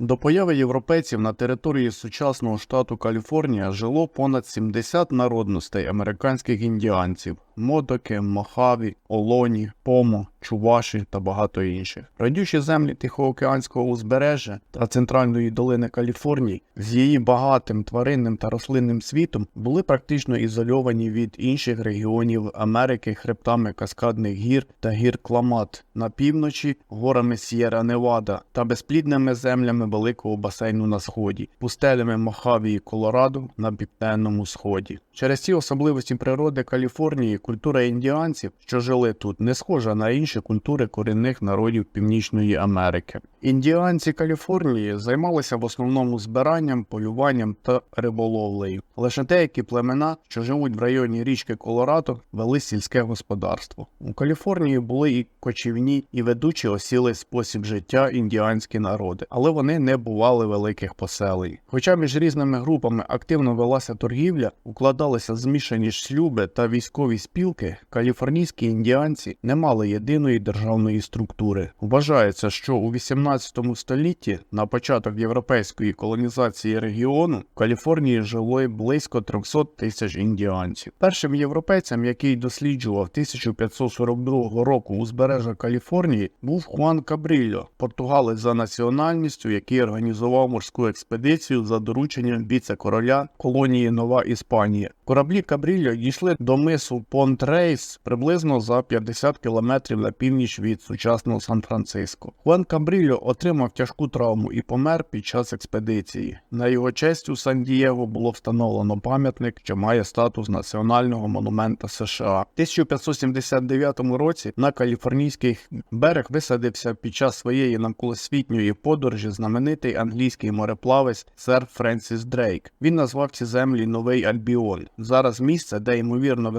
До появи європейців на території сучасного штату Каліфорнія жило понад 70 народностей американських індіанців: Модоки, Мохаві, Олоні, Помо, Чуваші та багато інших. Радючі землі Тихоокеанського узбережжя та центральної долини Каліфорнії з її багатим тваринним та рослинним світом були практично ізольовані від інших регіонів Америки хребтами каскадних гір та гір Кламат на півночі, горами С'єра Невада та безплідними землями великого басейну на сході, пустелями Мохаві і Колорадо на південному сході. Через ці особливості природи Каліфорнії культура індіанців, що жили тут, не схожа на інші культури корінних народів Північної Америки. Індіанці Каліфорнії займалися в основному збиранням, полюванням та риболовлею. Лише деякі племена, що живуть в районі річки Колорадо, вели сільське господарство. У Каліфорнії були і кочівні, і ведучі осілий спосіб життя індіанські народи, але вони не бували великих поселень. Хоча між різними групами активно велася торгівля, укладалися змішані шлюби та військові спілки, каліфорнійські індіанці не мали єдиної державної структури. Вважається, що у 18 столітті, на початок європейської колонізації регіону, в Каліфорнії жило близько 300 тисяч індіанців. Першим європейцем, який досліджував 1542 року узбережжя Каліфорнії, був Хуан Кабрільо, португалець за національністю, який організував морську експедицію за дорученням віце-короля колонії Нова Іспанія. Кораблі Кабрільо дійшли до мису Понт-Рейс приблизно за 50 кілометрів на північ від сучасного Сан-Франциско. Хуан Кабрільо отримав тяжку травму і помер під час експедиції. На його честь у Сан-Дієго було встановлено пам'ятник, що має статус національного монумента США. В 1579 році на каліфорнійський берег висадився під час своєї навколосвітньої подорожі знаменитий англійський мореплавець сер Френсіс Дрейк. Він назвав ці землі Новий Альбіон. Зараз місце, де ймовірно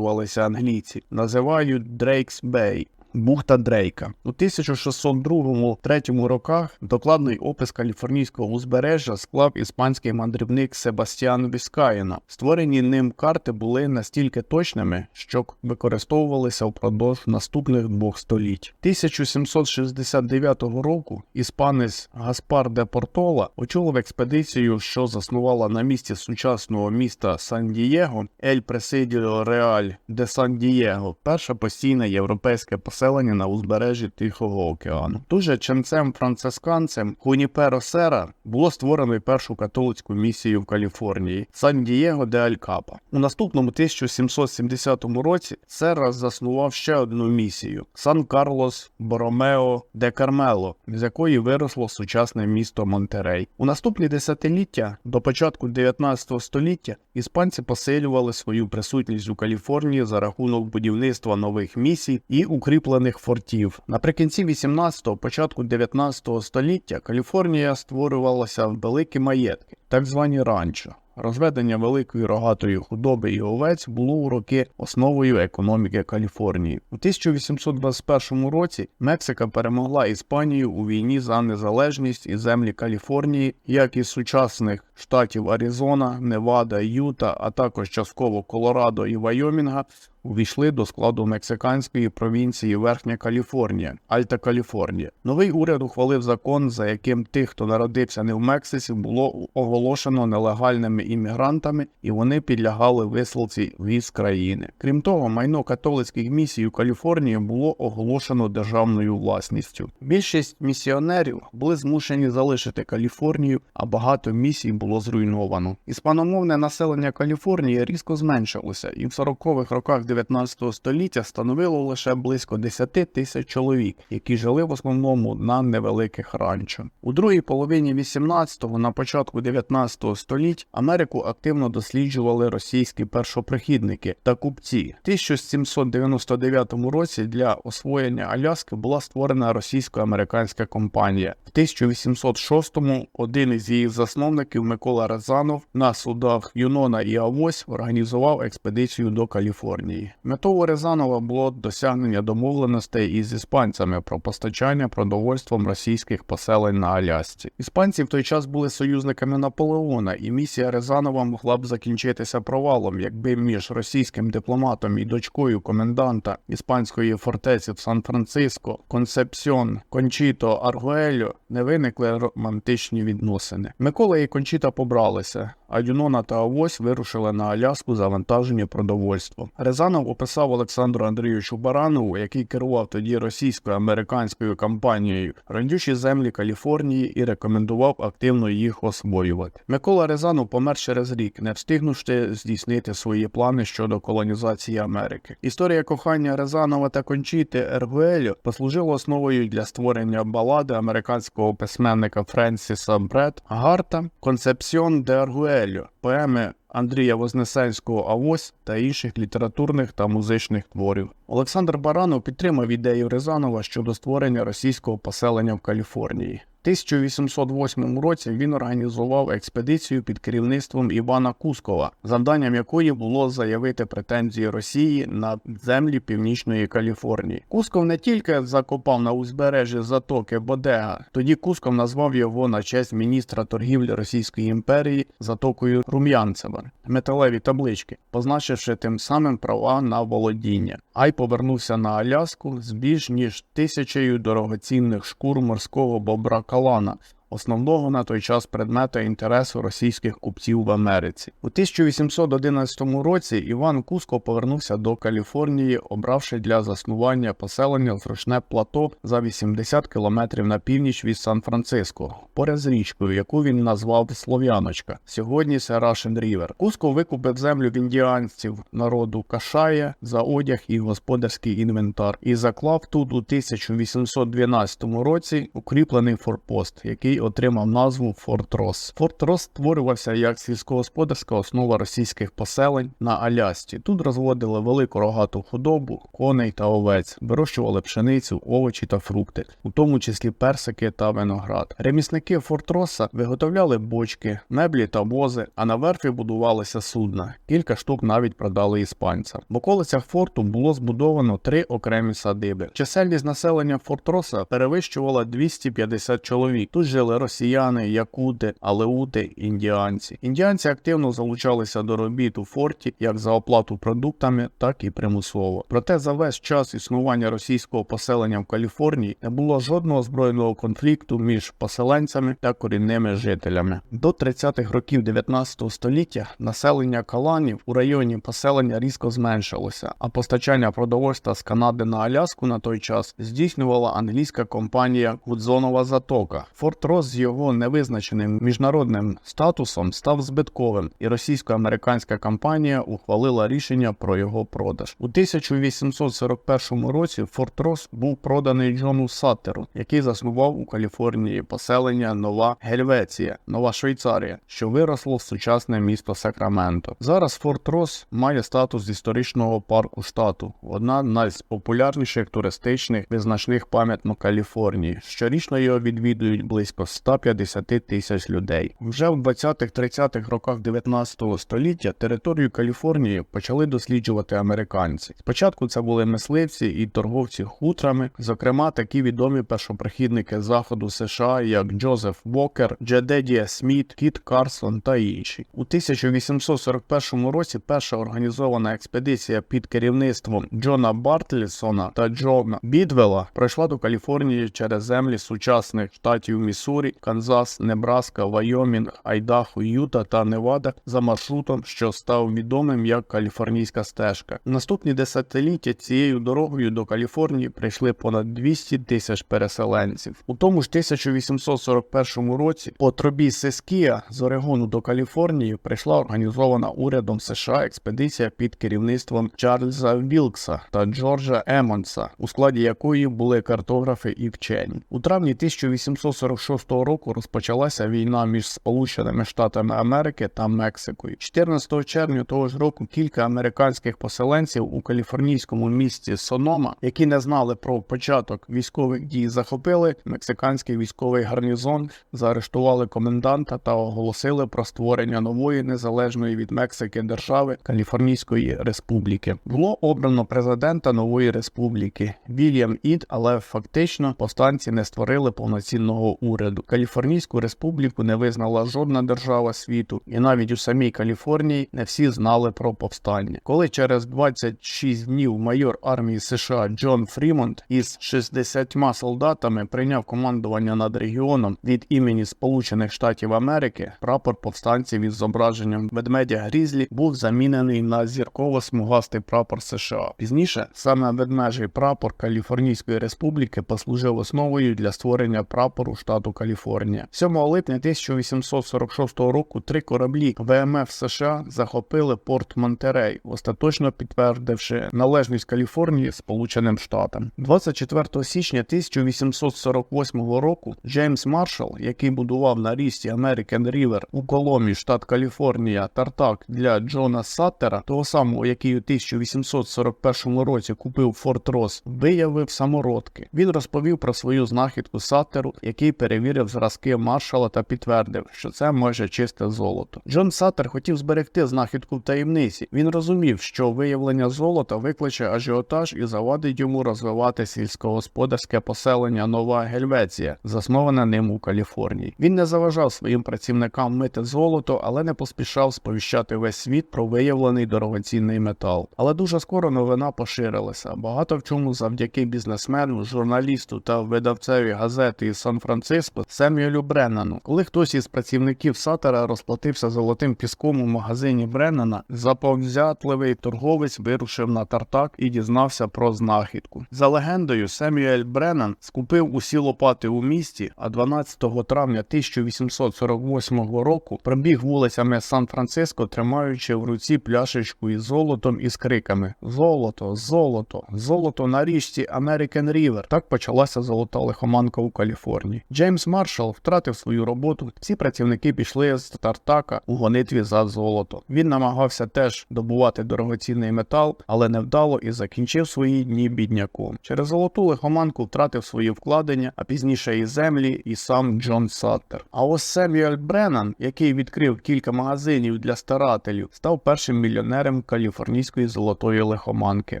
висаджувалися англійці, називають Дрейкс Бей. Бухта Дрейка у 1602-3 роках докладний опис каліфорнійського узбережжя склав іспанський мандрівник Себастьян Віскаєна. Створені ним карти були настільки точними, що використовувалися впродовж наступних двох століть. 1769 року іспанець Гаспар де Портола очолив експедицію, що заснувала на місці сучасного міста Сан-Дієго Ель Пресидіо Реаль де Сан-Дієго, перше постійне європейське поселення на узбережжі Тихого океану. Дуже ченцем францисканцем Хуніперо Сера було створено першу католицьку місію в Каліфорнії Сан-Дієго де Алькапа. У наступному 1770 році Сера заснував ще одну місію Сан Карлос Боромео де Кармело, з якої виросло сучасне місто Монтерей. У наступні десятиліття до початку 19 століття іспанці посилювали свою присутність у Каліфорнії за рахунок будівництва нових місій і укріплених фортів. Наприкінці 18-го, початку 19 століття Каліфорнія створювалася в великі маєтки, так звані ранчо. Розведення великої рогатої худоби і овець було у роки основою економіки Каліфорнії. У 1821 році Мексика перемогла Іспанію у війні за незалежність і землі Каліфорнії, як і сучасних штатів Аризона, Невада, Юта, а також частково Колорадо і Вайомінга. Увійшли до складу мексиканської провінції Верхня Каліфорнія, Альта Каліфорнія. Новий уряд ухвалив закон, за яким тих, хто народився не в Мексиці, було оголошено нелегальними іммігрантами, і вони підлягали висилці віз країни. Крім того, майно католицьких місій у Каліфорнії було оголошено державною власністю. Більшість місіонерів були змушені залишити Каліфорнію, а багато місій було зруйновано. Іспаномовне населення Каліфорнії різко зменшилося, і в 40-х роках 19 століття становило лише близько 10 тисяч чоловік, які жили в основному на невеликих ранчо. У другій половині 18-го, на початку 19 століть Америку активно досліджували російські першоприхідники та купці. В 1799 році для освоєння Аляски була створена російсько-американська компанія. В 1806-му один із її засновників Микола Разанов на судах Юнона і Авось організував експедицію до Каліфорнії. Каліфорнії. Метою Рязанова було досягнення домовленостей із іспанцями про постачання продовольством російських поселень на Алясці. Іспанці в той час були союзниками Наполеона, і місія Рязанова могла б закінчитися провалом, якби між російським дипломатом і дочкою коменданта іспанської фортеці в Сан-Франциско Консепсьон Кончіто Аргуельо не виникли романтичні відносини. Микола і Кончіта побралися, а Юнона та Авось вирушили на Аляску завантажені продовольством. Рязанов описав Олександру Андрійовичу Баранову, який керував тоді російсько-американською кампанією родючі землі Каліфорнії і рекомендував активно їх освоювати. Микола Рязанов помер через рік, не встигнувши здійснити свої плани щодо колонізації Америки. Історія кохання Рязанова та Кончіти Ергуельо послужила основою для створення балади американського письменника Френсіса Бред Гарта Концепсіон де Аргуельо, поеми Андрія Вознесенського Авось та інших літературних та музичних творів. Олександр Баранов підтримав ідею Рязанова щодо створення російського поселення в Каліфорнії. В 1808 році він організував експедицію під керівництвом Івана Кускова, завданням якої було заявити претензії Росії на землі північної Каліфорнії. Кусков не тільки закопав на узбережжі затоки Бодега, тоді Кусков назвав його на честь міністра торгівлі Російської імперії затокою Рум'янцева металеві таблички, позначивши тим самим права на володіння. Ай повернувся на Аляску з більш ніж тисячею дорогоцінних шкур морського бобра Калана, основного на той час предмета інтересу російських купців в Америці. У 1811 році Іван Куско повернувся до Каліфорнії, обравши для заснування поселення зручне плато за 80 кілометрів на північ від Сан-Франциско, поряд з річкою, яку він назвав Слов'яночка. Сьогодні це Russian River. Куско викупив землю в індіанців народу Кашая за одяг і господарський інвентар і заклав тут у 1812 році укріплений форпост, який отримав назву Форт Рос. Форт Рос створювався як сільськогосподарська основа російських поселень на Алясці. Тут розводили велику рогату худобу, коней та овець, вирощували пшеницю, овочі та фрукти, у тому числі персики та виноград. Ремісники Форт Роса виготовляли бочки, меблі та вози, а на верфі будувалися судна. Кілька штук навіть продали іспанцям. В околицях форту було збудовано три окремі садиби. Чисельність населення Форт Роса перевищувала 250 чоловік. Тут жили росіяни, якути, алеути, індіанці. Індіанці активно залучалися до робіт у форті як за оплату продуктами, так і примусово. Проте за весь час існування російського поселення в Каліфорнії не було жодного збройного конфлікту між поселенцями та корінними жителями. До 30-х років 19 століття населення каланів у районі поселення різко зменшилося, а постачання продовольства з Канади на Аляску на той час здійснювала англійська компанія Гудзонова Затока. Форт З його невизначеним міжнародним статусом став збитковим, і російсько-американська компанія ухвалила рішення про його продаж. У 1841 році Форт Рос був проданий Джону Саттеру, який заснував у Каліфорнії поселення Нова Гельвеція, Нова Швейцарія, що виросло в сучасне місто Сакраменто. Зараз Форт Рос має статус історичного парку штату, одна з найпопулярніших туристичних визначних пам'яток Каліфорнії. Щорічно його відвідують близько 150 тисяч людей. Вже в 20-30-х роках 19 століття територію Каліфорнії почали досліджувати американці. Спочатку це були мисливці і торговці хутрами, зокрема такі відомі першопрохідники заходу США, як Джозеф Вокер, Джедедія Сміт, Кіт Карсон та інші. У 1841 році перша організована експедиція під керівництвом Джона Бартлісона та Джона Бідвела пройшла до Каліфорнії через землі сучасних штатів Міссурі, Канзас, Небраска, Вайомінг, Айдахо, Юта та Невада за маршрутом, що став відомим як Каліфорнійська стежка. Наступні десятиліття цією дорогою до Каліфорнії прийшли понад 200 тисяч переселенців. У тому ж 1841 році по трубі Сескія з Орегону до Каліфорнії прийшла організована урядом США експедиція під керівництвом Чарльза Вілкса та Джорджа Емонса, у складі якої були картографи і вчені. У травні 1846 року розпочалася війна між Сполученими Штатами Америки та Мексикою. 14 червня того ж року кілька американських поселенців у каліфорнійському місті Сонома, які не знали про початок військових дій, захопили мексиканський військовий гарнізон, заарештували коменданта та оголосили про створення нової незалежної від Мексики держави Каліфорнійської республіки. Було обрано президента нової республіки Вільям Ід, але фактично повстанці не створили повноцінного уряду. Каліфорнійську республіку не визнала жодна держава світу, і навіть у самій Каліфорнії не всі знали про повстання. Коли через 26 днів майор армії США Джон Фрімонт із 60 солдатами прийняв командування над регіоном від імені Сполучених Штатів Америки, прапор повстанців із зображенням ведмедя Грізлі був замінений на зірково-смугастий прапор США. Пізніше саме ведмежий прапор Каліфорнійської республіки послужив основою для створення прапору штату Каліфорнія. 7 липня 1846 року три кораблі ВМФ США захопили порт Монтерей, остаточно підтвердивши належність Каліфорнії Сполученим Штатам. 24 січня 1848 року Джеймс Маршалл, який будував на рісті American River у Коломі, штат Каліфорнія, тартак для Джона Саттера, того самого, який у 1841 році купив Форт Рос, виявив самородки. Він розповів про свою знахідку Саттеру, який перевірив зразки маршала та підтвердив, що це може чисте золото. Джон Саттер хотів зберегти знахідку в таємниці. Він розумів, що виявлення золота викличе ажіотаж і завадить йому розвивати сільськогосподарське поселення Нова Гельвеція, засноване ним у Каліфорнії. Він не заважав своїм працівникам мити золото, але не поспішав сповіщати весь світ про виявлений дорогоцінний метал. Але дуже скоро новина поширилася. Багато в чому завдяки бізнесмену, журналісту та видавцеві газети із Сан-Франциско Семюелю Бреннану. Коли хтось із працівників Сатера розплатився золотим піском у магазині Бреннана, заповзятливий торговець вирушив на тартак і дізнався про знахідку. За легендою, Семюель Бреннан скупив усі лопати у місті, а 12 травня 1848 року пробіг вулицями Сан-Франциско, тримаючи в руці пляшечку із золотом і з криками: Золото, золото, золото на річці American River. Так почалася золота лихоманка у Каліфорнії. Джеймс Маршалл втратив свою роботу. Всі працівники пішли з Тартака у гонитві за золото. Він намагався теж добувати дорогоцінний метал, але невдало і закінчив свої дні бідняком. Через золоту лихоманку втратив свої вкладення, а пізніше і землі, і сам Джон Саттер. А ось Семюель Бреннан, який відкрив кілька магазинів для старателів, став першим мільйонером каліфорнійської золотої лихоманки,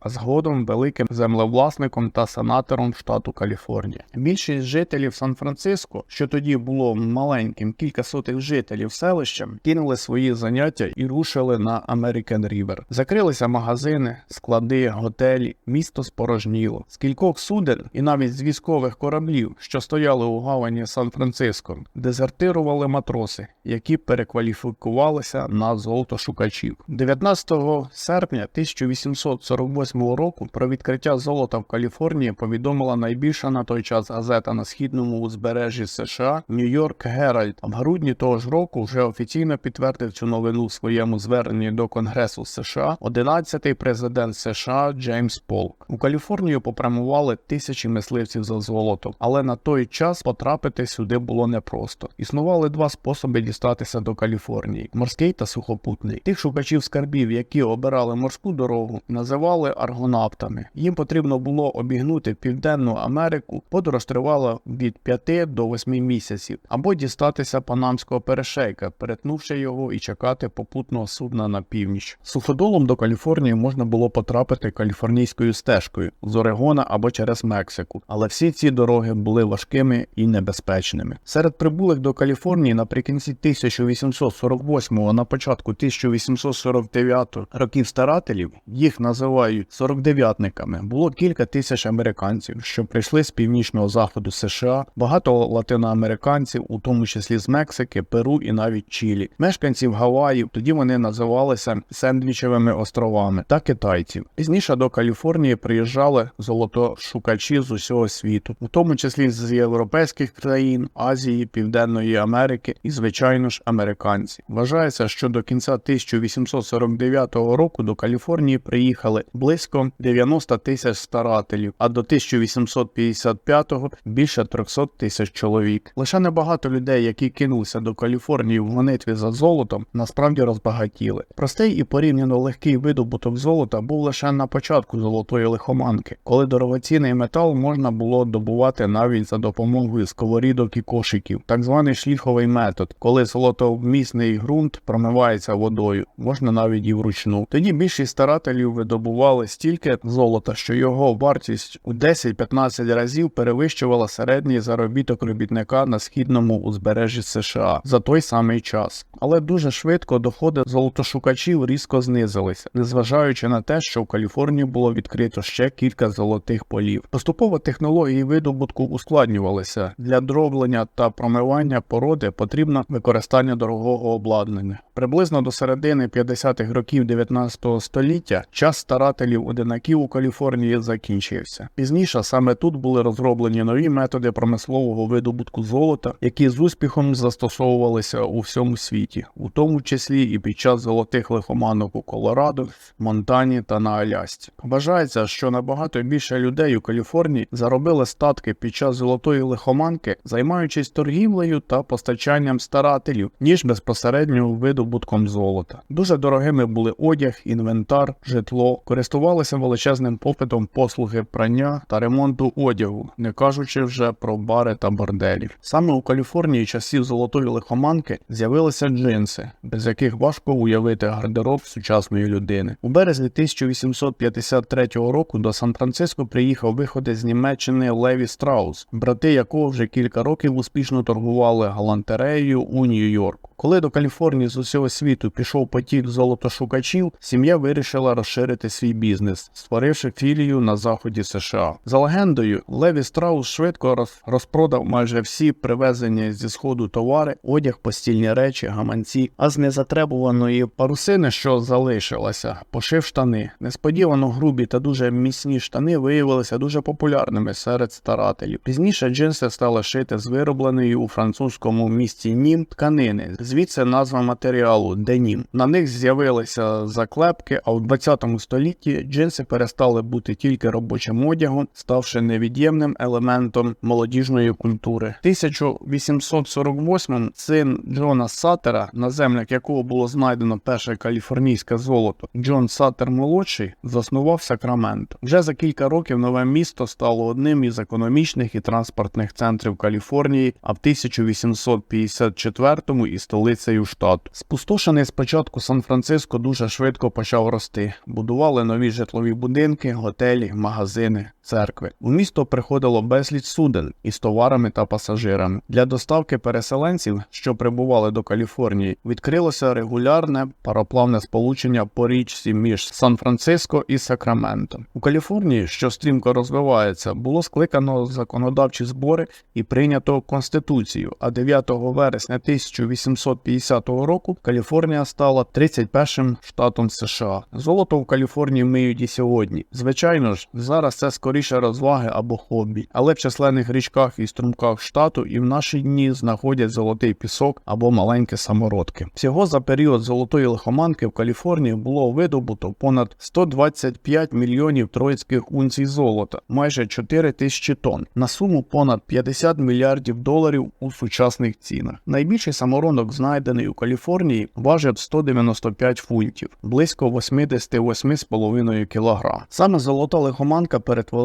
а згодом великим землевласником та сенатором штату Каліфорнія. Більшість жителів Сан-Франциско, що тоді було маленьким, кілька сотих жителів селища, кинули свої заняття і рушили на American River. Закрилися магазини, склади, готелі, місто спорожніло. З кількох суден і навіть з військових кораблів, що стояли у гавані Сан-Франциско, дезертирували матроси, які перекваліфікувалися на золотошукачів. 19 серпня 1848 року про відкриття золота в Каліфорнії повідомила найбільша на той час газета на східному узбережжі США Нью-Йорк Геральд. В грудні того ж року вже офіційно підтвердив цю новину в своєму зверненні до Конгресу США 11-й президент США Джеймс Полк. У Каліфорнію попрямували тисячі мисливців за золотом, але на той час потрапити сюди було непросто. Існували два способи дістатися до Каліфорнії: морський та сухопутний. Тих шукачів скарбів, які обирали морську дорогу, називали аргонавтами. Їм потрібно було обігнути Південну Америку. Подорож тривала від 5 до 8 місяців, або дістатися Панамського перешейка, перетнувши його і чекати попутного судна на північ. Суходолом до Каліфорнії можна було потрапити каліфорнійською стежкою з Орегона або через Мексику, але всі ці дороги були важкими і небезпечними. Серед прибулих до Каліфорнії наприкінці 1848 на початку 1849 років старателів їх називають 49-никами. Було кілька тисяч американців, що прийшли з північного заходу США, багато латиноамериканців, у тому числі з Мексики, Перу і навіть Чилі, мешканців Гаваїв. Тоді вони називалися Сендвічевими островами та китайців. Пізніше до Каліфорнії приїжджали золотошукачі з усього світу, у тому числі з європейських країн, Азії, Південної Америки і, звичайно ж, американці. Вважається, що до кінця 1849 року до Каліфорнії приїхали близько 90 тисяч старателів, а до 1855-го більше 300 тисяч чоловік. Лише небагато людей, які кинулися до Каліфорнії в гонитві за золотом, насправді розбагатіли. Простий і порівняно легкий видобуток золота був лише на початку золотої лихоманки, коли дорогоцінний метал можна було добувати навіть за допомогою сковорідок і кошиків, так званий шліфовий метод, коли золотовмісний ґрунт промивається водою, можна навіть і вручну. Тоді більшість старателів видобували стільки золота, що його вартість у 10-15 разів перевищувала середній заробіток робітника на східному узбережжі США за той самий час. Але дуже швидко доходи золотошукачів різко знизилися, незважаючи на те, що в Каліфорнії було відкрито ще кілька золотих полів. Поступово технології видобутку ускладнювалися для дроблення та промивання породи потрібно використання дорогого обладнання. Приблизно до середини 50-х років 19 століття час старателів одинаків у Каліфорнії закінчився. Пізніше саме тут були розроблені нові методи промислового видобутку золота, які з успіхом застосовувалися у всьому світі, у тому числі і під час золотих лихоманок у Колорадо, Монтані та на Алясці. Вважається, що набагато більше людей у Каліфорнії заробили статки під час золотої лихоманки, займаючись торгівлею та постачанням старателів, ніж безпосередньо видобутком золота. Дуже дорогими були одяг, інвентар, житло, користувалися величезним попитом послуги прання та ремонту одягу, не кажучи вже про бари та борделі. Саме у Каліфорнії часів золотої лихоманки з'явилися джинси, без яких важко уявити гардероб сучасної людини. У березні 1853 року до Сан-Франциско приїхав виходець з Німеччини Леві Страус, брати якого вже кілька років успішно торгували галантереєю у Нью-Йорку. Коли до Каліфорнії з усього світу пішов потік золотошукачів, сім'я вирішила розширити свій бізнес, створивши філію на заході США. За легендою, Леві Страус швидко роз- розпродав майже всі привезені зі сходу товари, одяг, постільні речі, гаманці, а з незатребуваної парусини, що залишилася, пошив штани. Несподівано грубі та дуже міцні штани виявилися дуже популярними серед старателів. Пізніше джинси стали шити з виробленої у французькому місті Нім тканини. Звідси назва матеріалу денім. На них з'явилися заклепки, а у 20 столітті джинси перестали бути тільки робочим одягом, ставши невід'ємним елементом молодіжної культури. 1848 син Джона Саттера, на землях якого було знайдено перше каліфорнійське золото, Джон Саттер молодший заснував Сакраменто. Вже за кілька років нове місто стало одним із економічних і транспортних центрів Каліфорнії, а в 1854-му і столицею штату. Спустошений спочатку Сан-Франциско дуже швидко почав рости. Будували нові житлові будинки, готелі, магазини, церкви. У місто приходило безліч суден із товарами та пасажирами. Для доставки переселенців, що прибували до Каліфорнії, відкрилося регулярне пароплавне сполучення по річці між Сан-Франциско і Сакраменто. У Каліфорнії, що стрімко розвивається, було скликано законодавчі збори і прийнято конституцію. А 9 вересня 1850 року Каліфорнія стала 31-м штатом США. Золото в Каліфорнії миють і сьогодні. Звичайно ж, зараз це скоріше розваги або хобі, але в численних річках і струмках штату і в наші дні знаходять золотий пісок або маленькі самородки. Всього за період золотої лихоманки в Каліфорнії було видобуто понад 125 мільйонів троїцьких унцій золота, майже 4 тисячі тонн, на суму понад 50 мільярдів доларів у сучасних цінах. Найбільший самородок, знайдений у Каліфорнії, важив 195 фунтів, близько 88,5 кг. Саме золота лихоманка перетворила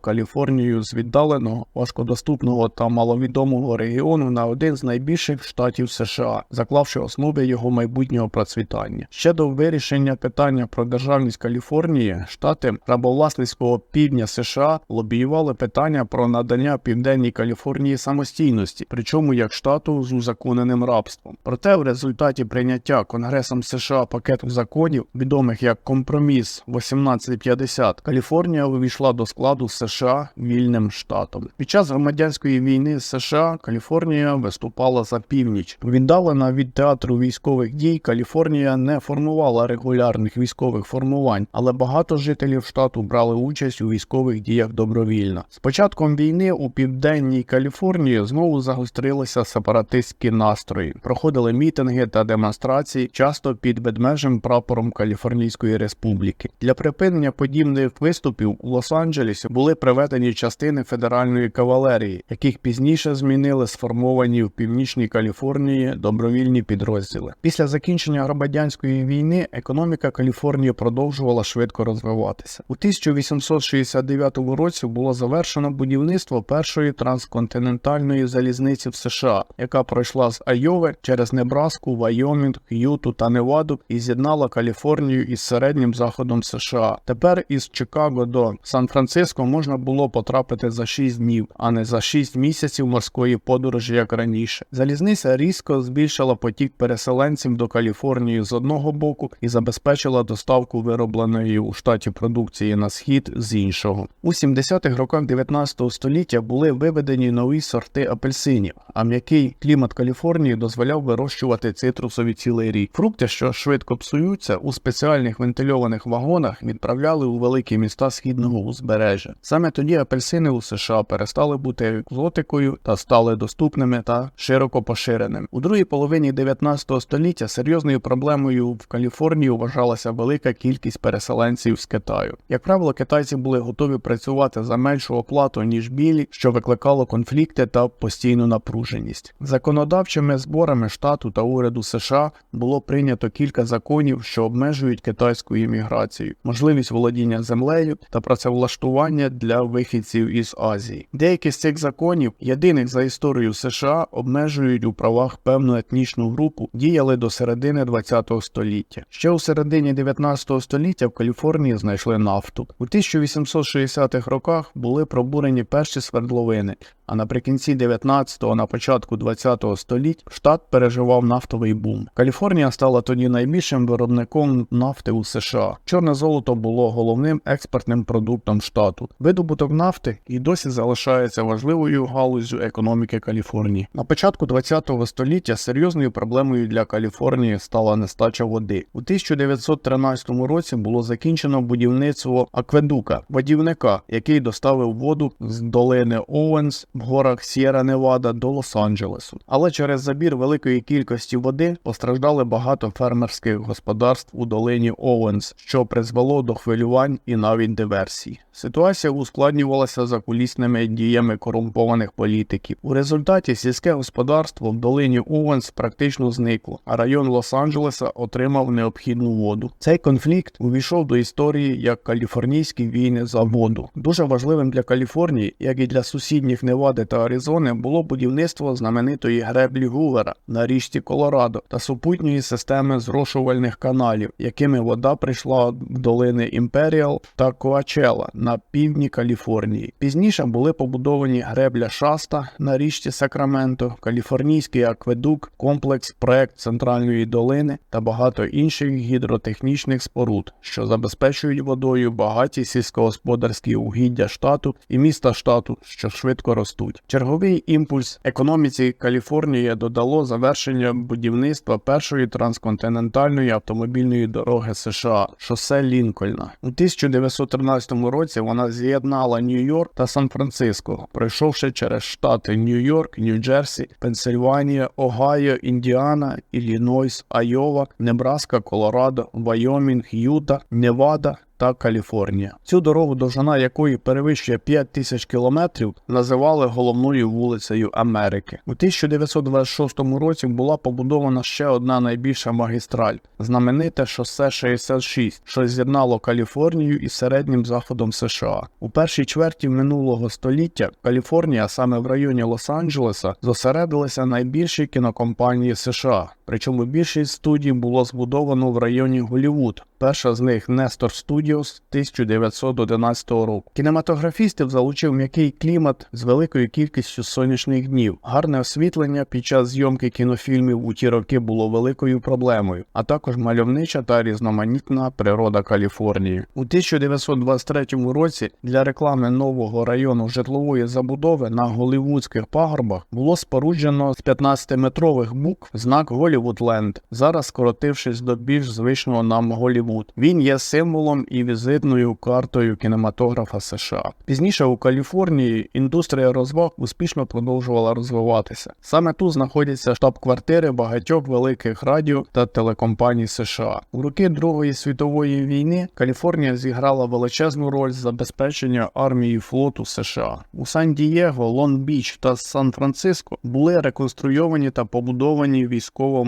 Каліфорнію з віддаленого, важкодоступного та маловідомого регіону на один з найбільших штатів США, заклавши основи його майбутнього процвітання. Ще до вирішення питання про державність Каліфорнії, штати рабовласницького півдня США лобіювали питання про надання південній Каліфорнії самостійності, причому як штату з узаконеним рабством. Проте в результаті прийняття Конгресом США пакету законів, відомих як компроміс 1850, Каліфорнія увійшла до складу США вільним штатом. Під час громадянської війни США Каліфорнія виступала за північ. Віддалена від театру військових дій, Каліфорнія не формувала регулярних військових формувань, але багато жителів штату брали участь у військових діях добровільно. З початком війни у південній Каліфорнії знову загострилися сепаратистські настрої. Проходили мітинги та демонстрації, часто під ведмежим прапором Каліфорнійської республіки. Для припинення подібних виступів у Лос-Анджелесі Лос-Анджелесі були приведені частини федеральної кавалерії, яких пізніше змінили сформовані в північній Каліфорнії добровільні підрозділи. Після закінчення громадянської війни економіка Каліфорнії продовжувала швидко розвиватися. У 1869 році було завершено будівництво першої трансконтинентальної залізниці в США, яка пройшла з Айови через Небраску, Вайомінг, Юту та Неваду і з'єднала Каліфорнію із середнім заходом США. Тепер із Чикаго до Сан-Франциско можна було потрапити за 6 днів, а не за 6 місяців морської подорожі, як раніше. Залізниця різко збільшила потік переселенців до Каліфорнії з одного боку і забезпечила доставку виробленої у штаті продукції на схід з іншого. У 70-х роках 19 століття були виведені нові сорти апельсинів, а м'який клімат Каліфорнії дозволяв вирощувати цитрусові цілий рік. Фрукти, що швидко псуються, у спеціальних вентильованих вагонах відправляли у великі міста східного узбережжя. Саме тоді апельсини у США перестали бути екзотикою та стали доступними та широко поширеними. У другій половині 19 століття серйозною проблемою в Каліфорнії вважалася велика кількість переселенців з Китаю. Як правило, китайці були готові працювати за меншу оплату ніж білі, що викликало конфлікти та постійну напруженість. Законодавчими зборами штату та уряду США було прийнято кілька законів, що обмежують китайську імміграцію, можливість володіння землею та працевлаштування для вихідців із Азії. Деякі з цих законів, єдиних за історію США, обмежують у правах певну етнічну групу, діяли до середини ХХ століття. Ще у середині 19 століття в Каліфорнії знайшли нафту. У 1860-х роках були пробурені перші свердловини. А наприкінці 19-го, на початку 20-го століть штат переживав нафтовий бум. Каліфорнія стала тоді найбільшим виробником нафти у США. Чорне золото було головним експортним продуктом штату. Видобуток нафти і досі залишається важливою галуззю економіки Каліфорнії. На початку 20-го століття серйозною проблемою для Каліфорнії стала нестача води. У 1913 році було закінчено будівництво акведука, водівника, який доставив воду з долини Оуенс в горах Сєра Невада до Лос-Анджелесу. Але через забір великої кількості води постраждали багато фермерських господарств у долині Оуенс, що призвело до хвилювань і навіть диверсій. Ситуація ускладнювалася закулісними діями корумпованих політиків. У результаті сільське господарство в долині Оуенс практично зникло, а район Лос-Анджелеса отримав необхідну воду. Цей конфлікт увійшов до історії як каліфорнійські війни за воду. Дуже важливим для Каліфорнії, як і для сусідніх Невади та Аризони, було будівництво знаменитої греблі Гувера на річці Колорадо та супутньої системи зрошувальних каналів, якими вода прийшла в долини Імперіал та Коачела на півдні Каліфорнії. Пізніше були побудовані гребля Шаста на річці Сакраменто, Каліфорнійський акведук, комплекс проект Центральної долини та багато інших гідротехнічних споруд, що забезпечують водою багаті сільськогосподарські угіддя штату і міста штату, що швидко ростуть. Черговий імпульс економіці Каліфорнії додало завершення будівництва першої трансконтинентальної автомобільної дороги США шосе Лінкольна. У 1913 році вона з'єднала Нью-Йорк та Сан-Франциско, пройшовши через штати Нью-Йорк, Нью-Джерсі, Пенсильванія, Огайо, Індіана, Іллінойс, Айова, Небраска, Колорадо, Вайомінг, Юта, Невада та Каліфорнія. Цю дорогу, довжина якої перевищує 5 тисяч кілометрів, називали головною вулицею Америки. У 1926 році була побудована ще одна найбільша магістраль знамените шосе 66, що з'єднало Каліфорнію із середнім заходом США. У першій чверті минулого століття Каліфорнія, саме в районі Лос-Анджелеса, зосередилися найбільші кінокомпанії США. Причому більшість студій було збудовано в районі Голівуд. Перша з них Нестор Studios 1911 року. Кінематографістів залучив м'який клімат з великою кількістю сонячних днів. Гарне освітлення під час зйомки кінофільмів у ті роки було великою проблемою, а також мальовнича та різноманітна природа Каліфорнії. У 1923 році для реклами нового району житлової забудови на голівудських пагорбах було споруджено з 15-метрових букв знак Голівуд Голівудленд, зараз скоротившись до більш звичного нам Голівуд. Він є символом і візитною картою кінематографа США. Пізніше у Каліфорнії індустрія розваг успішно продовжувала розвиватися. Саме тут знаходяться штаб-квартири багатьох великих радіо та телекомпаній США. У роки Другої світової війни Каліфорнія зіграла величезну роль забезпечення армії флоту США. У Сан-Дієго, Лонг-Біч та Сан-Франциско були реконструйовані та побудовані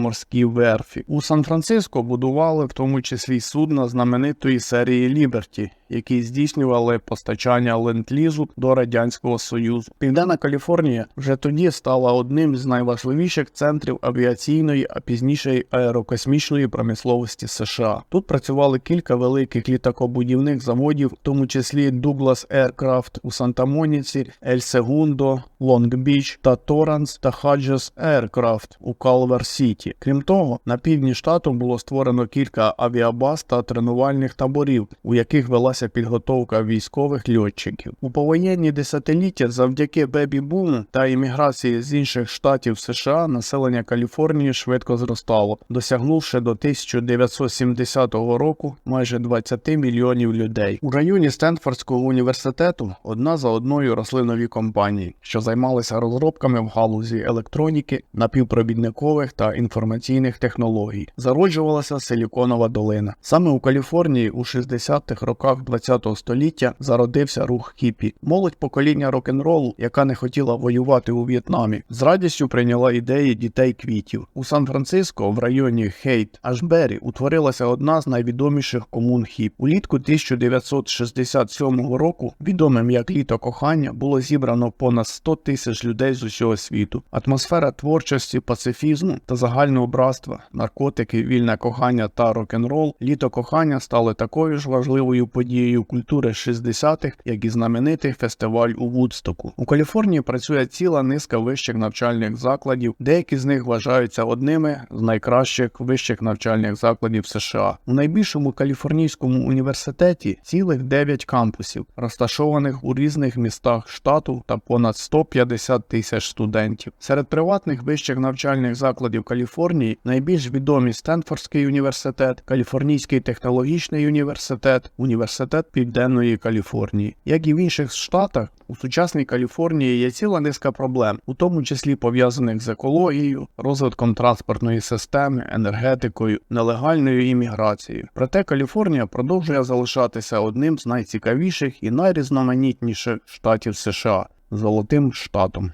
військово-морські верфі. У Сан-Франциско будували в тому числі судна знаменитої серії Ліберті, які здійснювали постачання ленд-лізу до радянського союзу. Південна Каліфорнія вже тоді стала одним з найважливіших центрів авіаційної, а пізніше аерокосмічної промисловості США. Тут працювали кілька великих літакобудівних заводів, в тому числі Douglas Aircraft у Санта-Моніці, Ель Сегундо, Лонг-Біч та Торранс та Хаджес Aircraft у Калвер Сіті. Крім того, на півдні штату було створено кілька авіабаз та тренувальних таборів, у яких велася підготовка військових льотчиків. У повоєнні десятиліття завдяки бебі-буму та імміграції з інших штатів США населення Каліфорнії швидко зростало, досягнувши до 1970 року майже 20 мільйонів людей. У районі Стенфордського університету одна за одною росли нові компанії, що займалися розробками в галузі електроніки, напівпровідникових та інформаційних технологій. Зароджувалася Силіконова долина. Саме у Каліфорнії у 60-х роках ХХ століття зародився рух хіпі. Молодь покоління рок-н-ролу, яка не хотіла воювати у В'єтнамі, з радістю прийняла ідеї дітей квітів. У Сан-Франциско в районі Хейт Ашбері утворилася одна з найвідоміших комун хіп. Улітку 1967 року, відомим як літо кохання, було зібрано понад 100 тисяч людей з усього світу. Атмосфера творчості, пацифізму та загального братства, наркотики, вільне кохання та рок-н-рол. Літо кохання стали такою ж важливою подією культури 60-х, як і знаменитий фестиваль у Вудстоку. У Каліфорнії працює ціла низка вищих навчальних закладів. Деякі з них вважаються одними з найкращих вищих навчальних закладів США. У найбільшому каліфорнійському університеті цілих 9 кампусів, розташованих у різних містах штату та понад 150 тисяч студентів. Серед приватних вищих навчальних закладів Каліфорнії найбільш відомі Стенфордський університет, Каліфорнійський технологічний університет, університет, університет Південної Каліфорнії. Як і в інших штатах, у сучасній Каліфорнії є ціла низка проблем, у тому числі пов'язаних з екологією, розвитком транспортної системи, енергетикою, нелегальною імміграцією. Проте Каліфорнія продовжує залишатися одним з найцікавіших і найрізноманітніших штатів США золотим штатом.